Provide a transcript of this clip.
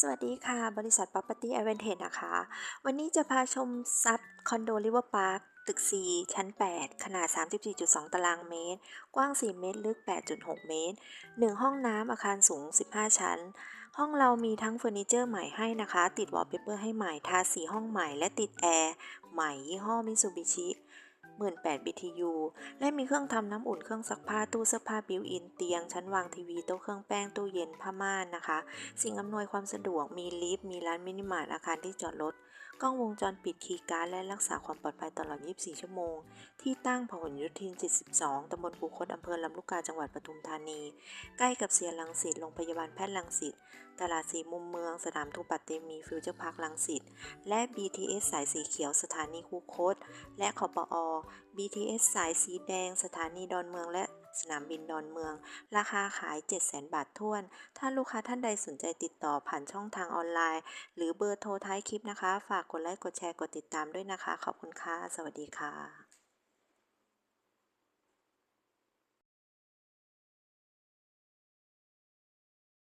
สวัสดีค่ะ บริษัท Property Advantage นะคะ วันนี้จะพาชมซับคอนโดริเวอร์พาร์คตึก 4 ชั้น 8 ขนาด 34.2 ตารางเมตร กว้าง 4 เมตร ลึก 8.6 เมตร 1 ห้องน้ำอาคารสูง 15 ชั้น ห้องเรามีทั้งเฟอร์นิเจอร์ใหม่ให้นะคะ ติดวอลเปเปอร์ให้ใหม่ ทาสีห้องใหม่ และติดแอร์ ใหม่ยี่ห้อมิซูบิชิ 18 BTU และมีเครื่องทำน้ำอุ่น เครื่องซักผ้า ตู้เสื้อผ้าบิวอิน เตียง ชั้นวางทีวี โต๊ะเครื่องแป้ง ตู้เย็น ผ้าม่านนะคะ สิ่งอำนวยความสะดวก มีลิฟต์ มีร้านมินิมาร์ท อาคารที่จอดรถ กล้องวงจรปิด คีย์การ์ด และรักษาความปลอดภัยตลอด 24 ชั่วโมง ที่ตั้งพหลโยธิน 72 ตำบลคูคตอำเภอลำลูกกา จังหวัดปทุมธานี ใกล้กับเซียนรังสิต โรงพยาบาลแพทย์รังสิต ตลาดสีมุมเมือง สนามทูปัตเตมีฟิวเจอร์พาร์ครังสิต และ BTS สายสีเขียว สถานีคูคต และคอปอ BTS สายสีแดง สถานีดอนเมืองและสนามบินดอนเมือง ราคาขาย 700,000 บาทท้วน ถ้าลูกค้าท่านใดสนใจติดต่อผ่านช่องทางออนไลน์ หรือเบอร์โทรท้ายคลิปนะคะ ฝากกดไลค์ กดแชร์ กดติดตามด้วยนะคะ ขอบคุณค่ะ สวัสดีค่ะ